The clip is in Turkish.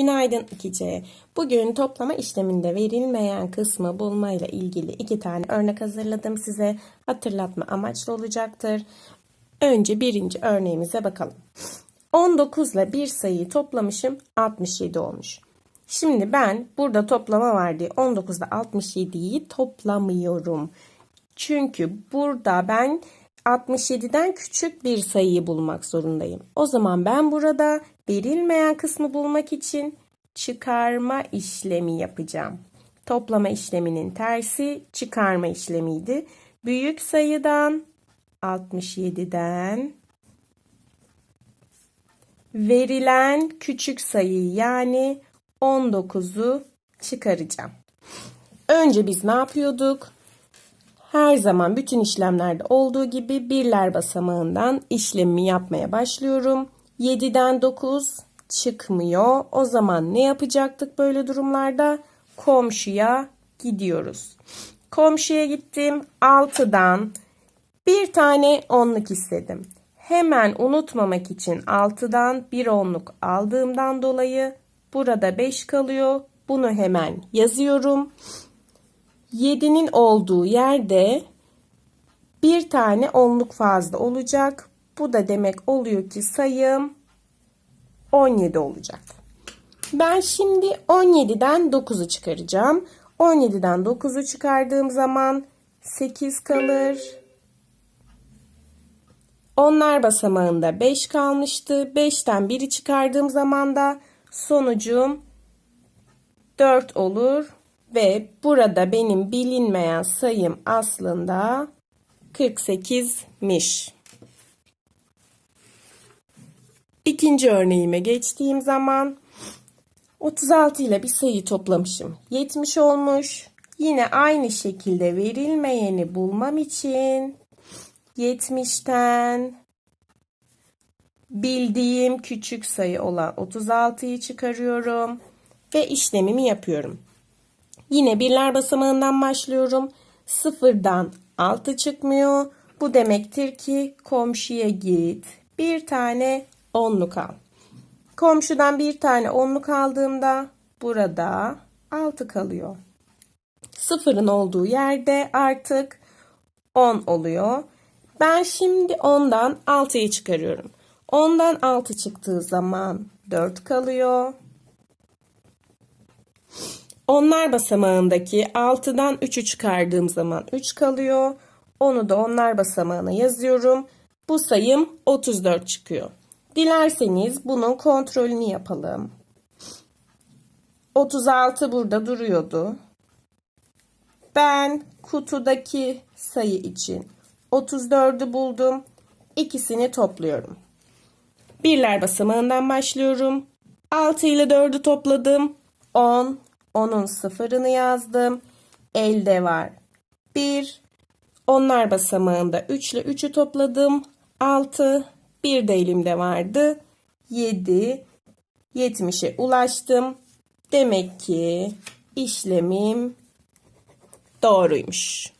Günaydın 2C. Bugün toplama işleminde verilmeyen kısmı bulmayla ilgili iki tane örnek hazırladım size. Hatırlatma amaçlı olacaktır. Önce birinci örneğimize bakalım. 19 ile bir sayıyı toplamışım 67 olmuş. Şimdi ben burada toplama var diye 19 ile 67'yi toplamıyorum. Çünkü burada ben 67'den küçük bir sayıyı bulmak zorundayım. O zaman ben burada verilmeyen kısmı bulmak için çıkarma işlemi yapacağım. Toplama işleminin tersi çıkarma işlemiydi. Büyük sayıdan 67'den verilen küçük sayı yani 19'u çıkaracağım. Önce biz ne yapıyorduk? Her zaman bütün işlemlerde olduğu gibi birler basamağından işlemi yapmaya başlıyorum. 7'den 9 çıkmıyor. O zaman ne yapacaktık böyle durumlarda? Komşuya gidiyoruz. Komşuya gittim. 6'dan bir tane onluk istedim. Hemen unutmamak için 6'dan bir onluk aldığımdan dolayı burada 5 kalıyor. Bunu hemen yazıyorum. 7'nin olduğu yerde bir tane onluk fazla olacak. Bu da demek oluyor ki sayım 17 olacak. Ben şimdi 17'den 9'u çıkaracağım. 17'den 9'u çıkardığım zaman 8 kalır. Onlar basamağında 5 kalmıştı. 5'ten 1'i çıkardığım zaman da sonucum 4 olur. Ve burada benim bilinmeyen sayım aslında 48'miş. İkinci örneğime geçtiğim zaman 36 ile bir sayı toplamışım. 70 olmuş. Yine aynı şekilde verilmeyeni bulmam için 70'ten bildiğim küçük sayı olan 36'yı çıkarıyorum ve işlemimi yapıyorum. Yine birler basamağından başlıyorum. Sıfırdan 6 çıkmıyor. Bu demektir ki komşuya git. Bir tane onluk al. Komşudan bir tane onluk aldığımda burada 6 kalıyor. Sıfırın olduğu yerde artık 10 oluyor. Ben şimdi 10'dan 6'yı çıkarıyorum. 10'dan 6 çıktığı zaman 4 kalıyor. Onlar basamağındaki 6'dan 3'ü çıkardığım zaman 3 kalıyor. Onu da onlar basamağına yazıyorum. Bu sayım 34 çıkıyor. Dilerseniz bunun kontrolünü yapalım. 36 burada duruyordu. Ben kutudaki sayı için 34'ü buldum. İkisini topluyorum. Birler basamağından başlıyorum. 6 ile 4'ü topladım. 10. Onun sıfırını yazdım. Elde var. 1. Onlar basamağında 3 ile 3'ü topladım. 6. Bir de elimde vardı. 7. 70'e ulaştım. Demek ki işlemim doğruymuş.